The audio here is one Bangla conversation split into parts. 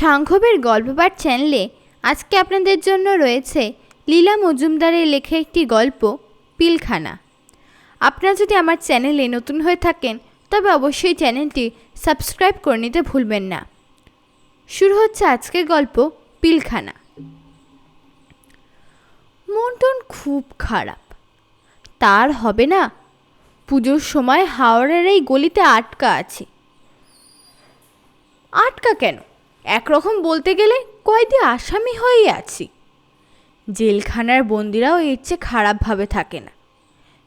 সাংঘবের গল্পপাঠ চ্যানেলে আজকে আপনাদের জন্য রয়েছে লীলা মজুমদারের লেখা একটি গল্প, পিলখানা। আপনারা যদি আমার চ্যানেলে নতুন হয়ে থাকেন, তবে অবশ্যই চ্যানেলটি সাবস্ক্রাইব করে নিতে ভুলবেন না। শুরু হচ্ছে আজকের গল্প, পিলখানা। মন্টন খুব খারাপ। তার হবে না, পুজোর সময় হাওড়ার এই গলিতে আটকা আছে। আটকা কেন? একরকম বলতে গেলে কয়েদি আসামি হয়েই আছি। জেলখানার বন্দিরাও এর চেয়ে খারাপভাবে থাকে না।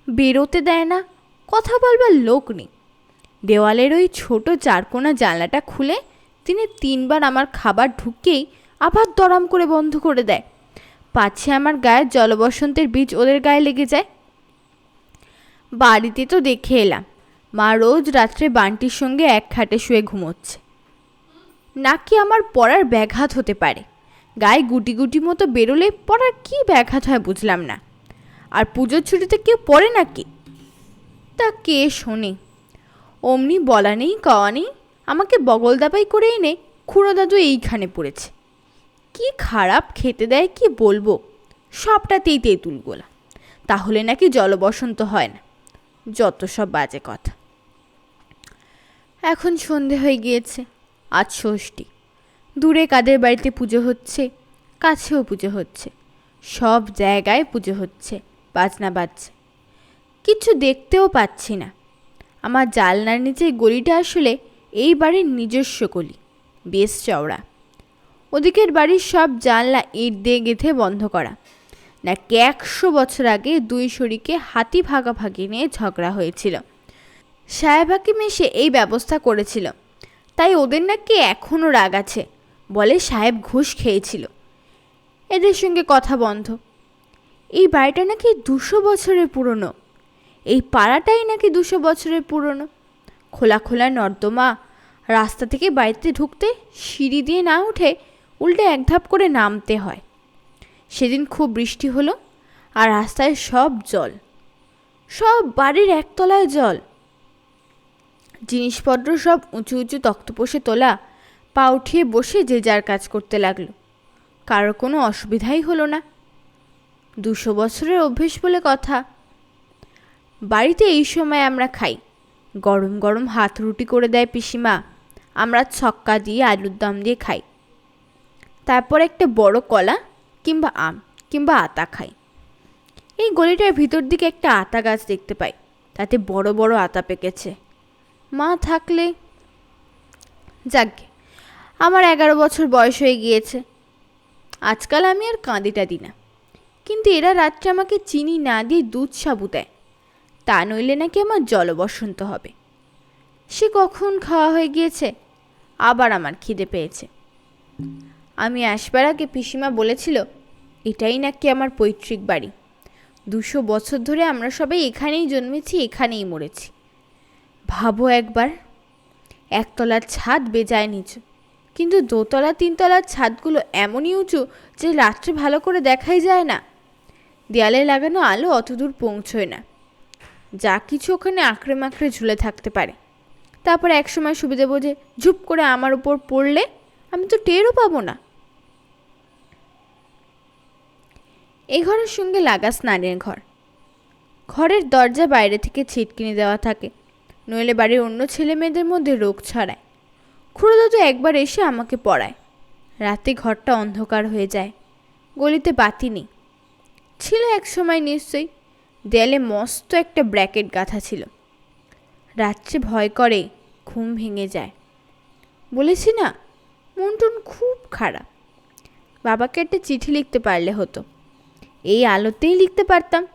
বেরোতে দেয় না, কথা বলবার লোক নেই। দেওয়ালের ওই ছোট চারকোনা জানলাটা খুলে তিনি তিনবার আমার খাবার ঢুকেই আবার দরাম করে বন্ধ করে দেয়। পাছে আমার গায়ে জলবসন্তের বীজ ওদের গায়ে লেগে যায়। বাড়িতে তো দেখে এলাম, মা রোজ রাত্রে বান্টির সঙ্গে এক খাটে শুয়ে ঘুমোচ্ছে। নাকি আমার পড়ার ব্যাঘাত হতে পারে? গায়ে গুটি গুটি মতো বেরোলে পড়ার কী ব্যাঘাত হয় বুঝলাম না। আর পুজোর ছুটিতে কেউ পড়ে নাকি? তা কে শোনে? অমনি বলা নেই, কওয়া নেই, আমাকে বগল দাবাই করে এনে খুড়ো দাদু এইখানে পড়েছে। কি খারাপ খেতে দেয় কি বলব? সবটাতেই তেঁতুল গোলা। তাহলে নাকি জলবসন্ত হয় না। যত সব বাজে কথা। এখন সন্ধে হয়ে গিয়েছে। আজ ষষ্ঠী। দূরে কাদের বাড়িতে পুজো হচ্ছে, কাছেও পুজো হচ্ছে। সব জায়গায় পুজো হচ্ছে, বাজনা বাজছে। কিছু দেখতেও পাচ্ছি না। আমার জালনার নিচে গলিটা আসলে এই বাড়ির নিজস্ব গলি, বেশ চওড়া। ওদিকের বাড়ির সব জানলা ইট দিয়ে গেঁথে বন্ধ করা। নাকি একশো বছর আগে দুই শরীকে হাতি ভাগাভাগি নিয়ে ঝগড়া হয়েছিল। সাহেব এসে এই ব্যবস্থা করেছিল। তাই ওদের নাকি এখনও রাগ আছে, বলে সাহেব ঘুষ খেয়েছিল। এদের সঙ্গে কথা বন্ধ। এই বাড়িটা নাকি দুশো বছরের পুরনো। এই পাড়াটাই নাকি দুশো বছরের পুরনো। খোলা খোলা নর্দমা, রাস্তা থেকে বাড়িতে ঢুকতে সিঁড়ি দিয়ে না উঠে উল্টে এক ধাপ করে নামতে হয়। সেদিন খুব বৃষ্টি হলো আর রাস্তায় সব জল। সব বাড়ির একতলায় জল। জিনিসপত্র সব উঁচু উঁচু তক্তপোষে তোলা, পা উঠিয়ে বসে যে যার কাজ করতে লাগল। কারোর কোনো অসুবিধাই হলো না। দুশো বছরের অভ্যেস বলে কথা। বাড়িতে এই সময় আমরা খাই। গরম গরম হাত রুটি করে দেয় পিসিমা। আমরা ছক্কা দিয়ে আলুর দম দিয়ে খাই। তারপর একটা বড় কলা কিংবা আম কিংবা আতা খাই। এই গলিটার ভিতর দিকে একটা আতা গাছ দেখতে পাই। তাতে বড় বড় আতা পেকেছে। মা থাকলে যাকে আমার এগারো বছর বয়স হয়ে গিয়েছে। আজকাল আমি আর কাঁদিটা দিই না। কিন্তু এরা রাত্রে আমাকে চিনি না দিয়ে দুধ সাবু দেয়। তা নইলে নাকি আমার জলবসন্ত হবে। সে কখন খাওয়া হয়ে গিয়েছে? আবার আমার খিদে পেয়েছে। আমি আসবার আগে পিসিমা বলেছিল, এটাই নাকি আমার পৈতৃক বাড়ি। দুশো বছর ধরে আমরা সবাই এখানেই জন্মেছি, এখানেই মরেছি। ভাবো একবার। একতলার ছাদ বেজায় নিচু। কিন্তু দোতলা, তিনতলার ছাদগুলো এমনই উঁচু যে রাত্রে ভালো করে দেখাই যায় না। দেয়ালে লাগানো আলো অতদূর পৌঁছয় না। যা কিছু ওখানে আঁকড়ে মাকড়ে ঝুলে থাকতে পারে। তারপর একসময় সুবিধে বোঝে, ঝুপ করে আমার উপর পড়লে আমি তো টেরও পাবো না। এই ঘরের সঙ্গে লাগা স্নানের ঘর। ঘরের দরজা বাইরে থেকে ছিটকিনি দেওয়া থাকে। নইলে বাড়ির অন্য ছেলে মেয়েদের মধ্যে রোগ ছড়ায়। খুড়োদাদু একবার এসে আমাকে পড়ায়। রাতে ঘরটা অন্ধকার হয়ে যায়, গলিতে বাতি নেই। ছিল এক সময় নিশ্চয়ই, দেয়ালে মস্ত একটা ব্র্যাকেট গাঁথা ছিল। রাত্রে ভয় করে ঘুম ভেঙে যায়। বলেছি না, মন্টুন খুব খারাপ। বাবাকে একটা চিঠি লিখতে পারলে হতো। এই আলোতেই লিখতে পারতাম,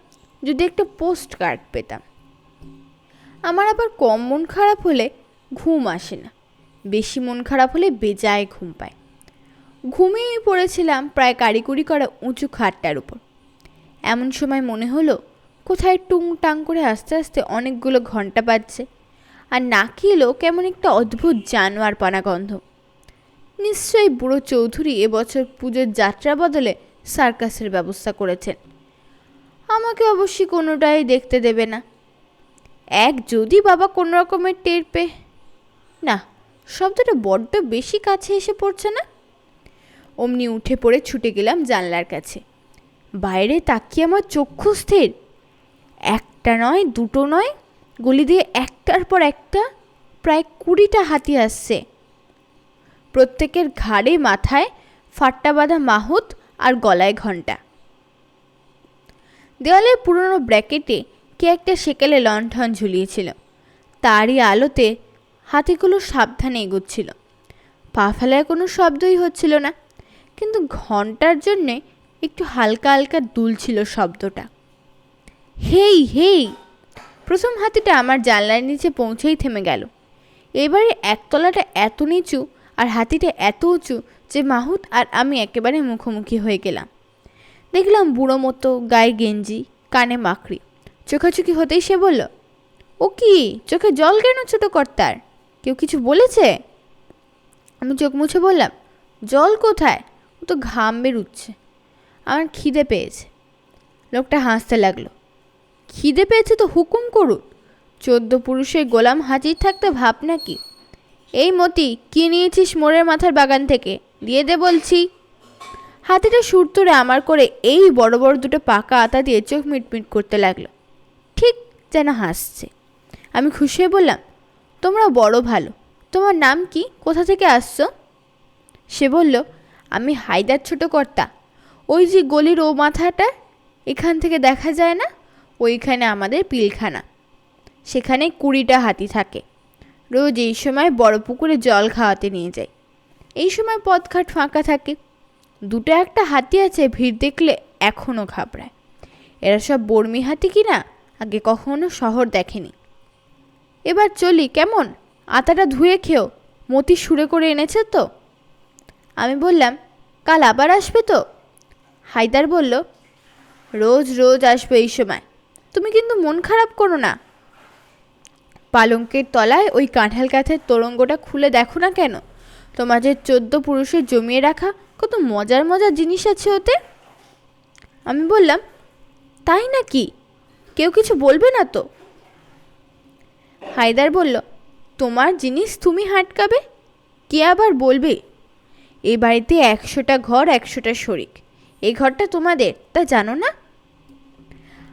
যদি একটা পোস্ট কার্ড পেতাম। আমার আবার কম মন খারাপ হলে ঘুম আসে না। বেশি মন খারাপ হলে বেজায় ঘুম পায়। ঘুমিয়ে পড়েছিলাম প্রায় কারিকুরি করা উঁচু খাটটার উপর। এমন সময় মনে হলো, কোথায় টুং টাং করে আস্তে আস্তে অনেকগুলো ঘণ্টা বাজছে। আর নাকি এলো কেমন একটা অদ্ভুত জানোয়ার পানা গন্ধ। নিশ্চয়ই বুড়ো চৌধুরী এবছর পুজোর যাত্রা বদলে সার্কাসের ব্যবস্থা করেছেন। আমাকে অবশ্যই কোনোটাই দেখতে দেবে না। এক যদি বাবা কোনো রকমের টের পেয়ে। না, শব্দটা বড্ড বেশি কাছে এসে পড়ছে না? অমনি উঠে পড়ে ছুটে গেলাম জানলার কাছে। বাইরে তাকিয়ে আমার চক্ষু স্থির। একটা নয়, দুটো নয়, গলি দিয়ে একটার পর একটা প্রায় কুড়িটা হাতি আসছে। প্রত্যেকের ঘাড়ে, মাথায় ফাট্টা বাঁধা মাহুত আর গলায় ঘণ্টা দেওয়ালের পুরনো ব্র্যাকেটে কে একটা সেকেলে লণ্ঠন ঝুলিয়েছিল। তারই আলোতে হাতিগুলো সাবধানে এগোচ্ছিল। পা ফেলার কোনো শব্দই হচ্ছিল না, কিন্তু ঘণ্টার জন্যে একটু হালকা হালকা দুলছিল শব্দটা। হেই হেই! প্রথম হাতিটা আমার জানলার নিচে পৌঁছেই থেমে গেল। এবারে একতলাটা এত নিচু আর হাতিটা এত উঁচু যে মাহুত আর আমি একেবারে মুখোমুখি হয়ে গেলাম। দেখলাম বুড়ো মতো গায়ে গেঞ্জি, কানে মাকড়ি। চোখাচোখি হতেই সে বলল, ও কি? চোখে জল কেন ছোট কর্তার? কেউ কিছু বলেছে? আমি চোখ মুছে বললাম, জল কোথায়? ও তো ঘাম বেরুচ্ছে আমার খিদে পেয়েছে। লোকটা হাসতে লাগল, খিদে পেয়েছে তো হুকুম করুন। চোদ্দ পুরুষের গোলাম হাজির থাকতে ভাব নাকি? এই মতি, কি নিয়েছিস মোড়ের মাথার বাগান থেকে? দিয়ে দে বলছি। হাতিটা সুর তুলে আমার করে এই বড় বড় দুটো পাকা আতা দিয়ে চোখ মিটমিট করতে লাগল। যেন হাসছে। আমি খুশি হয়ে বললাম, তোমরা বড় ভালো। তোমার নাম কি? কোথা থেকে আসছো? সে বলল, আমি হায়দার ছোট কর্তা। ওই যে গলির ও মাথাটা, এখান থেকে দেখা যায় না? ওইখানে আমাদের পিলখানা। সেখানে কুড়িটা হাতি থাকে। রোজ এই সময় বড় পুকুরে জল খাওয়াতে নিয়ে যাই। এই সময় পথঘাট ফাঁকা থাকে। দুটো একটা হাতি আছে, ভিড় দেখলে এখনও ঘাবড়ায়। এরা সব বর্মি হাতি কি না? আগে কখনো শহর দেখেনি। এবার চলি, কেমন? আতাটা ধুয়ে খেও, মতি সুরে করে এনেছে তো। আমি বললাম, কাল আবার আসবে তো? হায়দার বলল, রোজ রোজ আসবে এই সময়। তুমি কিন্তু মন খারাপ করো না। পালঙ্কের তলায় ওই কাঁঠাল গাছের তোরঙ্গটা খুলে দেখো না কেন? তোমাদের চোদ্দ পুরুষের জমিয়ে রাখা কত মজার মজার জিনিস আছে ওতে? আমি বললাম, তাই নাকি? কেউ কিছু বলবে না তো? হায়দার বলল, তোমার জিনিস তুমি হাটকাবে? কে আবার বলবে? এই বাড়িতে একশোটা ঘর, একশোটা শরিক। এই ঘরটা তোমাদের, তা জানো না?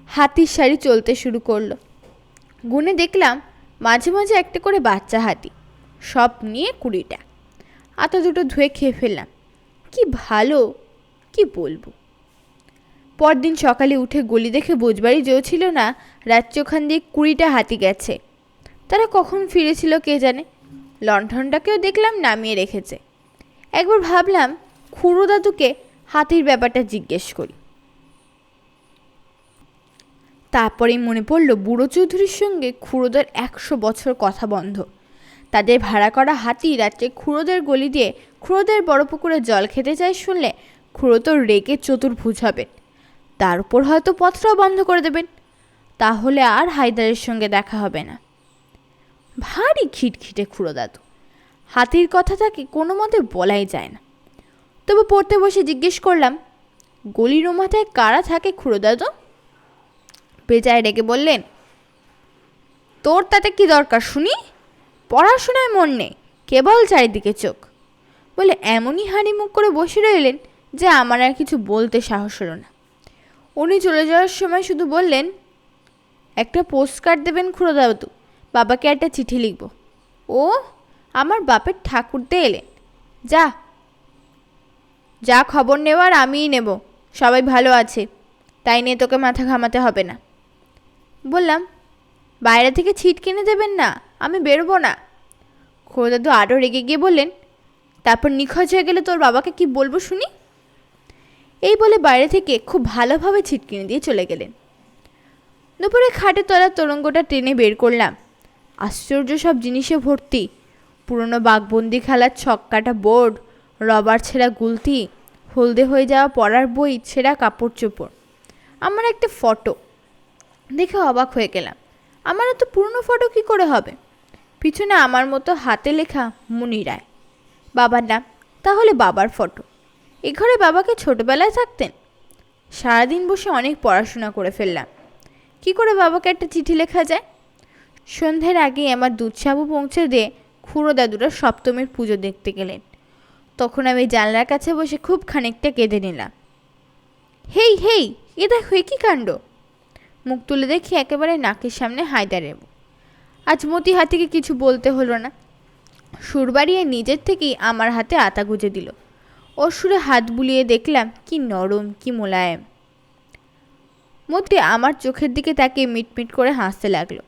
হাতির শাড়ি চলতে শুরু করল। গুনে দেখলাম, মাঝে মাঝে একটা করে বাচ্চা হাতি, সব নিয়ে কুড়িটা। আতা দুটো ধুয়ে খেয়ে ফেললাম। কি ভালো, কি বলব? পরদিন সকালে উঠে গলি দেখে বোঝবাড়ি যেও ছিল না রাত্রি ওখান দিয়ে কুড়িটা হাতি গেছে। তারা কখন ফিরেছিল কে জানে? লণ্ঠনটাকেও দেখলাম নামিয়ে রেখেছে। একবার ভাবলাম খুড়ো দাদুকে হাতির ব্যাপারটা জিজ্ঞেস করি। তারপরেই মনে পড়ল, বুড়ো চৌধুরীর সঙ্গে খুড়োদের একশো বছর কথা বন্ধ। তাদের ভাড়া করা হাতি রাত্রে খুড়োদের গলি দিয়ে, খুড়োদের বড় পুকুরে জল খেতে চায় শুনলে, খুড়ো তো রেগে চতুর্ভুজ হবেন। তার উপর হয়তো পথটাও বন্ধ করে দেবেন। তাহলে আর হায়দারের সঙ্গে দেখা হবে না। ভারী খিটখিটে খুড়ো দাদু হাতির কথা তাকে কোনো মতে বলাই যায় না। তবু পড়তে বসে জিজ্ঞেস করলাম, গলির মাথায় কারা থাকে খুড়ো দাদু বেজায় রেগে বললেন, তোর তাতে কি দরকার শুনি? পড়াশোনায় মন নেই, কেবল চারিদিকে চোখ। বলে এমনই হাঁড়ি মুখ করে বসে রইলেন যে আমার আর কিছু বলতে সাহস হলো না। উনি চলে যাওয়ার সময় শুধু বললেন, একটা পোস্ট কার্ড দেবেন খুড়ো দাদু বাবাকে একটা চিঠি লিখব। ও, আমার বাপের ঠাকুরতে এলেন। যা যা খবর নেওয়ার আমিই নেব, সবাই ভালো আছে, তাই নিয়ে তোকে মাথা ঘামাতে হবে না। বললাম, বাইরে থেকে ছিট কিনে দেবেন না, আমি বেরোবো না। দাদু আরও রেগে গিয়ে বললেন, তারপর নিখোঁজ হয়ে গেলে তোর বাবাকে কি বলব শুনি? এই বলে বাইরে থেকে খুব ভালোভাবে ছিট কিনে দিয়ে চলে গেলেন। দুপুরে খাটে তলার তরঙ্গটা টেনে বের করলাম। আশ্চর্য সব জিনিসে ভর্তি। পুরনো বাঘবন্দি খেলার ছক্কাটা বোর্ড, রবার ছেঁড়া গুলতি, হলদে হয়ে যাওয়া পড়ার বই, ছেঁড়া কাপড় চোপড়। আমার একটা ফটো। দেখে অবাক হয়ে গেলাম। আমার এত পুরনো ফটো কি করে হবে? পিছনে আমার মতো হাতে লেখা মুনি রায়। বাবার নাম, তাহলে বাবার ফটো। এ ঘরে বাবাকে ছোটবেলায় থাকতেন। সারাদিন বসে অনেক পড়াশোনা করে ফেললাম। কি করে বাবাকে একটা চিঠি লেখা যায়? সন্ধ্যের আগেই আমার দুধসাবু পৌঁছে দিয়ে খুড়ো দাদুরা সপ্তমীর পুজো দেখতে গেলেন। তখন আমি জানলার কাছে বসে খুব খানিকটা কেঁদে নিলাম। হেই হেই, এ দেখো, এ কী কাণ্ড? মুখ তুলে দেখি একেবারে নাকের সামনে হায়দারের মুখ। আজ মতি হাতিকে কিছু বলতে হলো না। সুর বাড়িয়ে নিজের থেকেই আমার হাতে আতা গুঁজে দিল। ওর সুরে হাত বুলিয়ে দেখলাম, কি নরম, কি মোলায়েম। মধ্যে আমার চোখের দিকে তাকে মিটমিট করে হাসতে লাগল।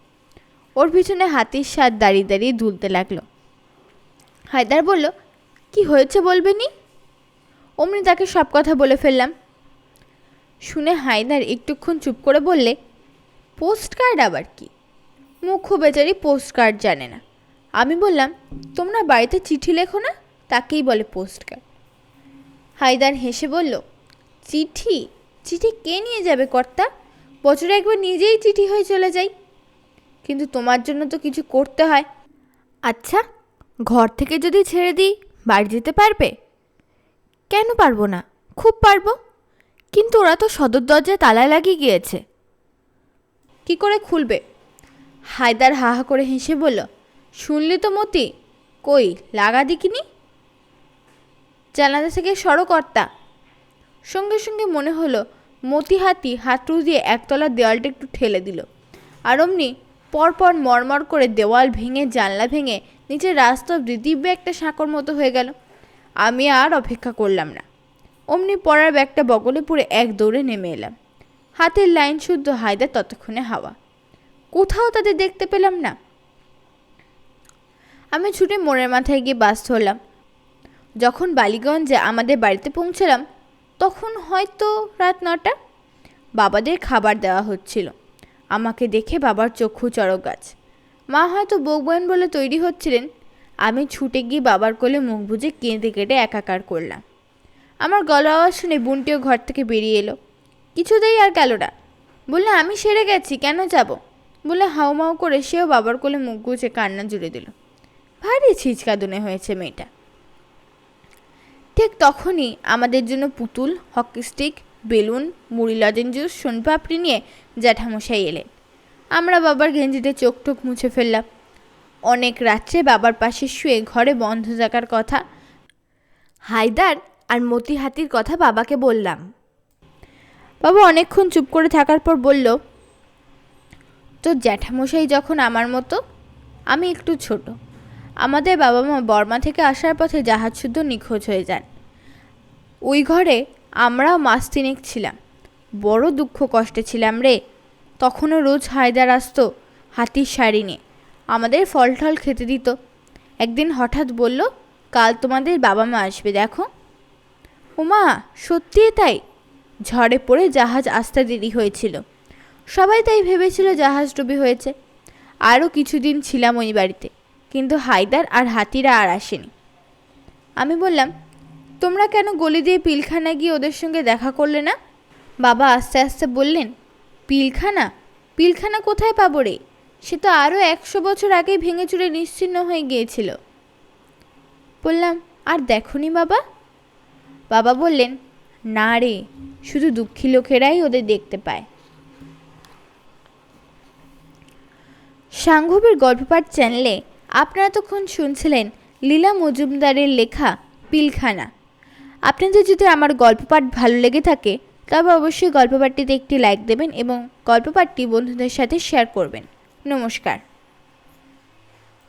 ওর পিছনে হাতির স্বাদ দাঁড়িয়ে দাঁড়িয়ে দুলতে লাগল। হায়দার বলল, কি হয়েছে বলবে নি? অমনি তাকে সব কথা বলে ফেললাম। শুনে হায়দার একটুক্ষণ চুপ করে বললে, পোস্ট কার্ড আবার কি? মুখ্য বেচারি পোস্ট কার্ড জানে না। আমি বললাম, তোমরা বাড়িতে চিঠি লেখো না? তাকেই বলে পোস্ট কার্ড। হায়দার হেসে বলল চিঠি? চিঠি কে নিয়ে যাবে কর্তা? বছরে একবার নিজেই চিঠি হয়ে চলে যাই। কিন্তু তোমার জন্য তো কিছু করতে হয়। আচ্ছা ঘর থেকে যদি ছেড়ে দিই বাড়ি যেতে পারবে? কেন পারব না? খুব পারব। কিন্তু ওরা তো সদর দরজায় তালা লাগিয়ে গিয়েছে। কি করে খুলবে? হায়দার হা হা করে হেসে বলল শুনলি তো মতি কই লাগা দিকিনি জানালা থেকে সড়কর্তা সঙ্গে সঙ্গে মনে হলো মতি হাতি দিয়ে একতলা দেওয়ালটা একটু ঠেলে দিল। আর অমনি পরপর মরমর করে দেওয়াল ভেঙে, জানলা ভেঙে নিচে রাস্তা অব্দি দিব্য একটা সাঁকর মতো হয়ে গেল। আমি আর অপেক্ষা করলাম না। অমনি পড়ার ব্যাগটা বগলে পুরে এক দৌড়ে নেমে এলাম। হাতের লাইন শুদ্ধ হায়দার ততক্ষণে হাওয়া। কোথাও তাদের দেখতে পেলাম না। আমি ছুটে মোড়ের মাথায় গিয়ে বাস ধরলাম যখন বালিগঞ্জে আমাদের বাড়িতে পৌঁছলাম, তখন হয়তো রাত নটা বাবাদের খাবার দেওয়া হচ্ছিল। আমাকে দেখে বাবার চক্ষু চড়ক গাছ। মা হয়তো বকবেন বলে তৈরি হচ্ছিলেন। আমি ছুটে গিয়ে বাবার কোলে মুখ বুজে কেঁদে কেটে একাকার করলাম। আমার গলা আওয়াজ শুনে বুনটিও ঘর থেকে বেরিয়ে এলো। কিছুতেই আর গেল না। বললে, আমি সেরে গেছি, কেন যাব? বলে হাউমাউ করে সেও বাবার কোলে মুখ গুজে কান্না জুড়ে দিল। ভারী ছিচকাদুনে হয়েছে মেয়েটা। ঠিক তখনই আমাদের জন্য পুতুল, হকি স্টিক, বেলুন, মুড়ি, লজেন জুস, সোনপাপড়ি নিয়ে জ্যাঠামশাই এলেন। আমরা বাবার গেঞ্জিতে চোখ টোক মুছে ফেললাম। অনেক রাত্রে বাবার পাশে শুয়ে ঘরে বন্ধ থাকার কথা, হায়দার আর মতি হাতির কথা বাবাকে বললাম। বাবা অনেকক্ষণ চুপ করে থাকার পর বলল তো জ্যাঠামশাই যখন আমার মতো, আমি একটু ছোট। আমাদের বাবা মা বর্মা থেকে আসার পথে জাহাজ শুদ্ধ নিখোঁজ হয়ে যান। ওই ঘরে আমরাও মাস তিনেক ছিলাম। বড় দুঃখ কষ্টে ছিলাম রে। তখনও রোজ হায়দার আসতো হাতির শাড়ি নিয়ে। আমাদের ফল টল খেতে দিত। একদিন হঠাৎ বলল, কাল তোমাদের বাবা মা আসবে, দেখো। ওমা সত্যিই তাই? ঝড়ে পড়ে জাহাজ আসতে দেরি হয়েছিল। সবাই তাই ভেবেছিল জাহাজ ডুবি হয়েছে। আরও কিছুদিন ছিলাম ওই বাড়িতে। কিন্তু হায়দার আর হাতিরা আর আসেনি। আমি বললাম, তোমরা কেন গলি দিয়ে পিলখানা গিয়ে ওদের সঙ্গে দেখা করলে না? বাবা আস্তে আস্তে বললেন, পিলখানা? পিলখানা কোথায় পাবো রে? সে তো আরও একশো বছর আগেই ভেঙে চুরে নিশ্চিন্ন হয়ে গিয়েছিল। বললাম, আর দেখনি বাবা? বাবা বললেন, না রে, শুধু দুঃখী লোকেরাই ওদের দেখতে পায়। সাংঘবের গল্পপাঠ চ্যানেলে আপনারা তখন শুনছিলেন লীলা মজুমদারের লেখা পিলখানা। আপনাদের যদি আমার গল্প পাঠ ভালো লেগে থাকে, তবে অবশ্যই গল্প পাঠটিতে একটি লাইক দেবেন এবং গল্প পাঠটি বন্ধুদের সাথে শেয়ার করবেন। নমস্কার।